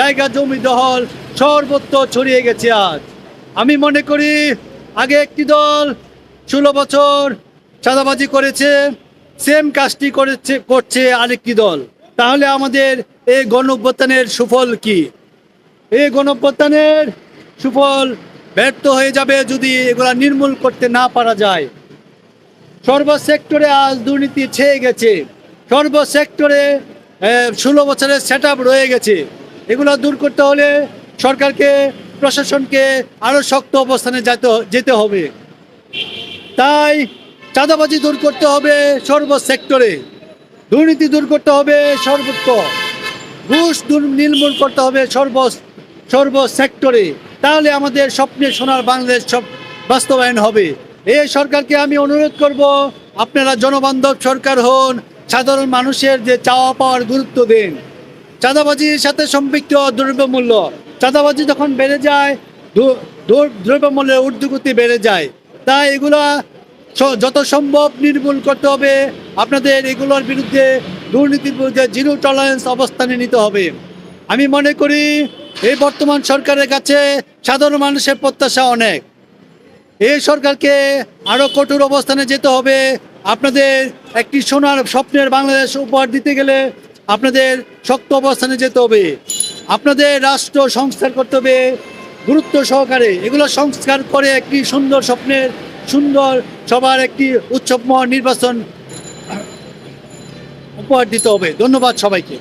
জায়গা, জমি দহল সর্বত্র ছড়িয়ে গেছে আজ। আমি মনে করি আগে একটি দল ষোলো বছর চাঁদাবাজি করেছে সেম কাজটি করেছে, করছে আরেকটি দল। তাহলে আমাদের এই গণ সুফল কি? এই গণঅভ্যুত্থানের সুফল ব্যর্থ হয়ে যাবে যদি এগুলা নির্মূল করতে না পারা যায়। সর্ব সেক্টরে আজ দুর্নীতি ছেয়ে গেছে। সর্ব সেক্টরে ষোলো বছরের সেট রয়ে গেছে। এগুলো দূর করতে হলে সরকারকে, প্রশাসনকে আরও শক্ত অবস্থানে যেতে হবে। তাই চাঁদাবাজি দূর করতে হবে সর্ব সেক্টরে। দুর্নীতি দূর করতে হবে সর্বত্র ঘুষ নির্মূল করতে হবে সর্ব সর্ব সেক্টরে। তাহলে আমাদের স্বপ্নে সোনার বাংলাদেশ সব বাস্তবায়ন হবে। এই সরকারকে আমি অনুরোধ করব, আপনারা জনবান্ধব সরকার হন, সাধারণ মানুষের যে চাওয়া পাওয়ার গুরুত্ব দেন। চাঁদাবাজির সাথে সম্পৃক্ত দ্রব্যমূল্য চাঁদাবাজি যখন বেড়ে যায় দ্রব্যমূল্যের ঊর্ধ্বগতি বেড়ে যায়। তাই এগুলা যত সম্ভব নির্মূল করতে হবে। আপনাদের এগুলোর বিরুদ্ধে দুর্নীতির বিরুদ্ধে জিরো টলারেন্স অবস্থানে নিতে হবে। আমি মনে করি, এই বর্তমান সরকারের কাছে সাধারণ মানুষের প্রত্যাশা অনেক। এই সরকারকে আরও কঠোর অবস্থানে যেতে হবে। আপনাদের একটি সোনার স্বপ্নের বাংলাদেশ উপহার দিতে গেলে আপনাদের শক্ত অবস্থানে যেতে হবে। আপনাদের রাষ্ট্র সংস্কার করতে হবে, গুরুত্ব সহকারে। এগুলো সংস্কার করে একটি সুন্দর স্বপ্নের, সুন্দর সবার একটি উৎসবময় নির্বাচন উপহার দিতে হবে। ধন্যবাদ সবাইকে।